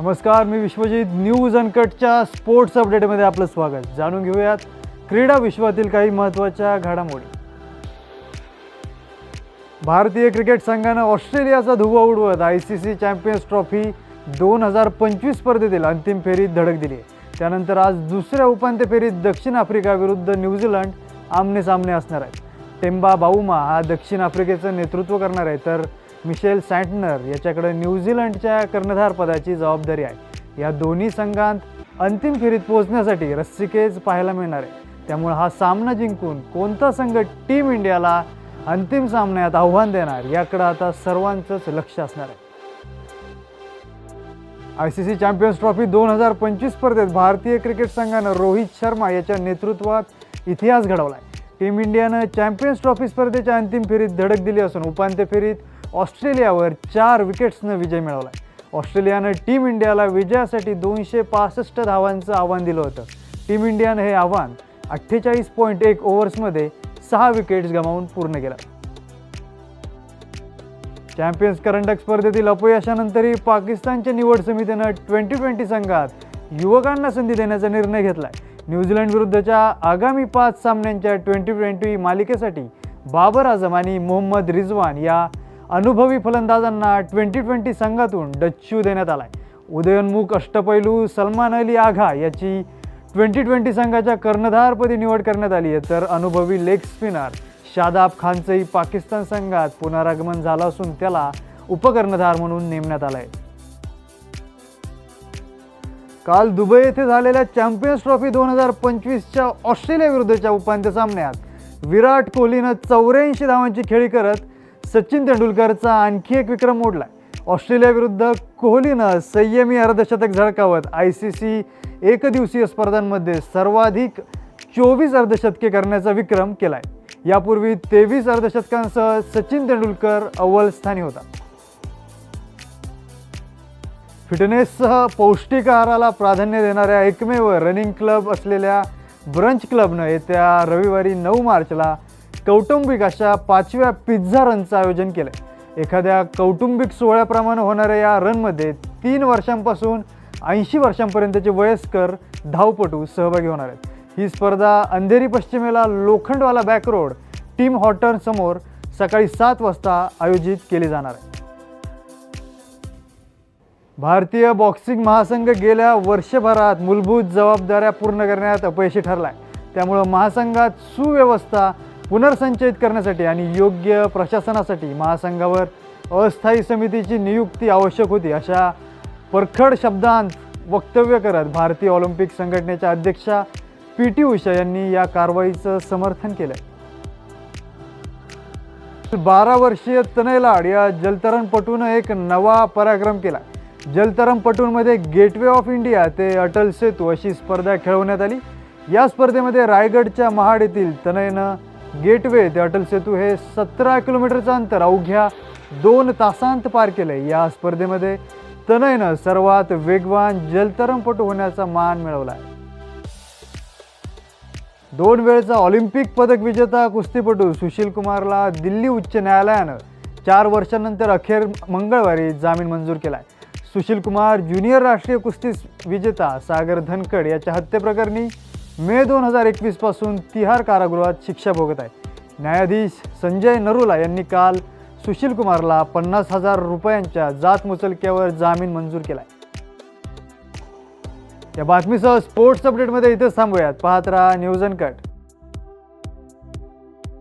नमस्कार मी विश्वजित. न्यूज अनकटच्या स्पोर्ट्स अपडेटमध्ये आपलं स्वागत. जाणून घेऊयात क्रीडा विश्वातील काही महत्त्वाच्या घडामोडी. भारतीय क्रिकेट संघानं ऑस्ट्रेलियाचा धुवा उडवत I C C champions trophy दोन हजार पंचवीस स्पर्धेतील अंतिम फेरीत धडक दिली आहे. त्यानंतर आज दुसऱ्या उपांत्य फेरीत दक्षिण आफ्रिका विरुद्ध न्यूझीलंड आमने सामने असणार आहेत. टेम्बा बाऊमा हा दक्षिण आफ्रिकेचं नेतृत्व करणार आहे. तर मिशेल सँटनर याच्याकडे न्यूझीलंडच्या कर्णधारपदाची जबाबदारी आहे. या दोन्ही संघांत अंतिम फेरीत पोहोचण्यासाठी रस्सिकेज पाहायला मिळणार आहे. त्यामुळे हा सामना जिंकून कोणता संघ टीम इंडियाला अंतिम सामन्यात आव्हान देणार याकडे आता सर्वांचंच लक्ष असणार आहे. I C C champions trophy दोन हजार पंचवीस स्पर्धेत भारतीय क्रिकेट संघानं रोहित शर्मा याच्या नेतृत्वात इतिहास घडवला आहे टीम इंडियानं चॅम्पियन्स ट्रॉफी स्पर्धेच्या अंतिम फेरीत धडक दिली असून उपांत्य फेरीत ऑस्ट्रेलियावर चार विकेट्सनं विजय मिळवला आहे ऑस्ट्रेलियानं टीम इंडियाला विजयासाठी दोनशे पासष्ट धावांचं आव्हान दिलं होतं. टीम इंडियानं हे आव्हान अठ्ठेचाळीस पॉईंट एक ओव्हर्समध्ये सहा विकेट्स गमावून पूर्ण केलं. चॅम्पियन्स करंडक स्पर्धेतील अपयशानंतरही पाकिस्तानच्या निवड समितीनं ट्वेंटी ट्वेंटी संघात युवकांना संधी देण्याचा निर्णय घेतला आहे न्यूझीलंड विरुद्धच्या आगामी पाच सामन्यांच्या ट्वेंटी ट्वेंटी मालिकेसाठी बाबर आझम आणि मोहम्मद रिजवान या अनुभवी फलंदाजांना ट्वेंटी ट्वेंटी संघातून डच्चू देण्यात आला आहे उदयोन्मुख अष्टपैलू सलमान अली आघा याची ट्वेंटी ट्वेंटी संघाच्या कर्णधारपदी निवड करण्यात आली आहे. तर अनुभवी लेग स्पिनर शादाब खानचंही पाकिस्तान संघात पुनरागमन झालं असून त्याला उपकर्णधार म्हणून नेमण्यात आलं आहे काल दुबई येथे झालेल्या चॅम्पियन्स ट्रॉफी दोन हजार पंचवीसच्या ऑस्ट्रेलिया विरुद्धच्या उपांत्य सामन्यात विराट कोहलीनं चौऱ्याऐंशी धावांची खेळी करत सचिन तेंडुलकरचा आणखी एक विक्रम मोडला ऑस्ट्रेलियाविरुद्ध कोहलीनं संयमी अर्धशतक झळकावत आय सी सी एकदिवसीय स्पर्धांमध्ये सर्वाधिक चोवीस अर्धशतके करण्याचा विक्रम केला आहे यापूर्वी तेवीस अर्धशतकांसह सचिन तेंडुलकर अव्वल स्थानी होता. फिटनेससह पौष्टिक आहाराला प्राधान्य देणाऱ्या एकमेव रनिंग क्लब असलेल्या ब्रंच क्लबनं येत्या रविवारी नऊ मार्चला कौटुंबिक अशा पाचव्या पिझ्झा रनचं आयोजन केलं आहे एखाद्या कौटुंबिक सोहळ्याप्रमाणे होणाऱ्या या रनमध्ये तीन वर्षांपासून ऐंशी वर्षांपर्यंतचे वयस्कर धावपटू सहभागी होणार आहेत. ही स्पर्धा अंधेरी पश्चिमेला लोखंडवाला बॅक रोड टीम हॉटर्नसमोर सकाळी सात वाजता आयोजित केली जाणार आहे. भारतीय बॉक्सिंग महासंघ गेल्या वर्षभरात मूलभूत जबाबदाऱ्या पूर्ण करण्यात अपयशी ठरला आहे त्यामुळं महासंघात सुव्यवस्था पुनर्संचयित करण्यासाठी आणि योग्य प्रशासनासाठी महासंघावर अस्थायी समितीची नियुक्ती आवश्यक होती अशा परखड शब्दांत वक्तव्य करत भारतीय ऑलिम्पिक संघटनेच्या अध्यक्षा पी टी उषा यांनी या कारवाईचं समर्थन केलं बारा वर्षीय तनय लाड या जलतरणपटूनं एक नवा पराक्रम केला. जलतरमपटूंमध्ये गेटवे ऑफ इंडिया ते अटल सेतू अशी स्पर्धा खेळवण्यात आली. या स्पर्धेमध्ये रायगडच्या महाड येथील तनयनं गेटवे ते अटल सेतू हे सतरा किलोमीटरचं अंतर अवघ्या दोन तासांत पार केलं या स्पर्धेमध्ये तनयनं सर्वात वेगवान जलतरणपटू होण्याचा मान मिळवला. आहे दोन वेळचा ऑलिम्पिक पदक विजेता कुस्तीपटू सुशील कुमारला दिल्ली उच्च न्यायालयानं चार वर्षानंतर अखेर मंगळवारी जामीन मंजूर केला आहे सुशील कुमार ज्युनियर राष्ट्रीय कुस्ती विजेता सागर धनकड याच्या हत्येप्रकरणी मे दोन हजार एकवीसपासून तिहार कारागृहात शिक्षा भोगत आहे न्यायाधीश संजय नरुला यांनी काल सुशील कुमारला पन्नास हजार रुपयांच्या जात मुचलक्यावर जामीन मंजूर केला आहे या बातमीसह स्पोर्ट्स अपडेटमध्ये इथेच थांबूयात. पाहत राहा न्यूज अँड कट